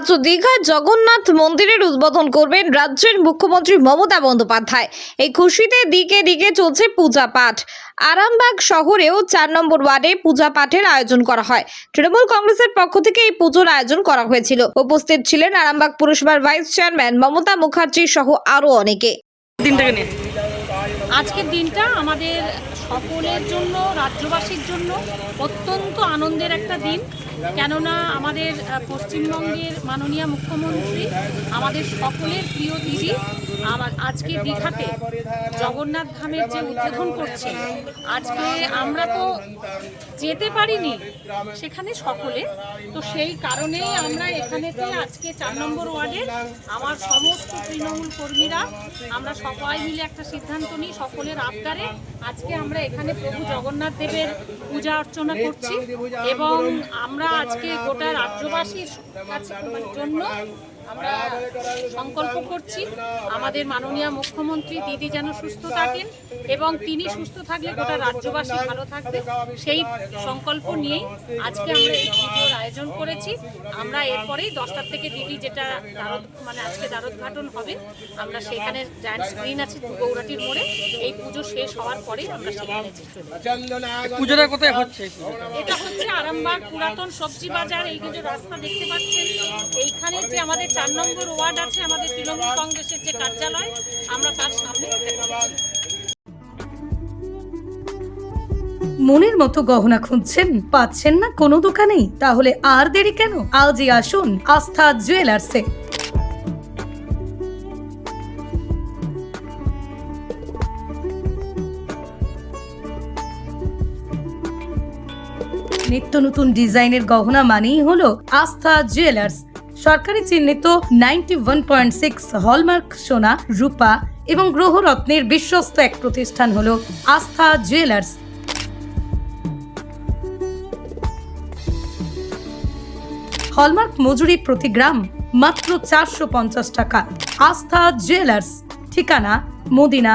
আজ দীঘায় জগন্নাথ মন্দিরের উদ্বোধন করবেন রাজ্যের মুখ্যমন্ত্রী মমতা বন্দ্যোপাধ্যায়। এই খুশিতে দিকে দিকে চলছে পূজা পাঠ। আরামবাগ শহরেও চার নম্বর ওয়ার্ডে পূজা পাঠের আয়োজন করা হয়। তৃণমূল কংগ্রেসের পক্ষ থেকে এই পুজোর আয়োজন করা হয়েছিল। উপস্থিত ছিলেন আরামবাগ পুরসভার ভাইস চেয়ারম্যান মমতা মুখার্জি সহ আরও অনেকে। আজকের দিনটা আমাদের সকলের জন্য রাজ্যবাসীর জন্য অত্যন্ত আনন্দের একটা দিন। কেননা আমাদের পশ্চিমবঙ্গের মাননীয় মুখ্যমন্ত্রী আমাদের সকলের প্রিয় দিদি। আমার আজকে দীঘাতে জগন্নাথ ধামের যে উদ্বোধন করছে, আজকে আমরা তো যেতে পারিনি সেখানে সকলে। তো সেই কারণেই আমরা এখানেতে আজকে চার নম্বর ওয়ার্ডের আমার সমস্ত তৃণমূল কর্মীরা, আমরা সবাই মিলে একটা সিদ্ধান্ত নিই সকলের আবদারে আজকে আমরা এখানে প্রভু জগন্নাথ দেবের পূজা অর্চনা করছি। এবং আমরা আজকে গোটা রাজ্যবাসীর কাছে জন্য আমরা সংকল্প করছি আমাদের মাননীয় মুখ্যমন্ত্রী দিদি যেন সুস্থ থাকেন এবং তিনি সুস্থ থাকলে গোটা রাজ্যবাসী ভালো থাকবে। সেই সংকল্প নিয়েই আজকে আমরা এই পুজোর আয়োজন করেছি। আমরা এরপরেই দশটার থেকে দিদি যেটা দ্বারদ মানে আজকে দ্বারোদ্ঘাটন হবে আমরা সেখানে জায়ান্ট স্ক্রিন আছে গৌরাটির মোড়ে এই পুজো শেষ হওয়ার পরেই আমরা সেখানে পুজোটা কোথায় হচ্ছে এটা হচ্ছে আরামবাগ পুরাতন সবজি বাজার এই যে রাস্তা দেখতে পাচ্ছেন এইখানে যে আমাদের চার নম্বর ওয়ার্ড আছে আমাদের তৃণমূল কংগ্রেসের যে কার্যালয়, আমরা তার সামনে। মনের মতো গহনা খুঁজছেন? পাচ্ছেন না কোনো দোকানেই তাহলে আর দেরি কেন? আজই আসুন আস্থা জুয়েলার্সে। নিত্য নতুন ডিজাইনের গহনা মানেই হলো আস্থা জুয়েলার্স। সরকারি চিহ্নিত ninety one point six hallmark সোনা, রূপা এবং গ্রহরত্নের বিশ্বস্ত এক প্রতিষ্ঠান হল আস্থা জুয়েলার্স। হলমার্ক মজুরি প্রতি গ্রাম মাত্র চারশো পঞ্চাশ টাকা। আস্থা জুয়েলার্স। ঠিকানা, মদিনা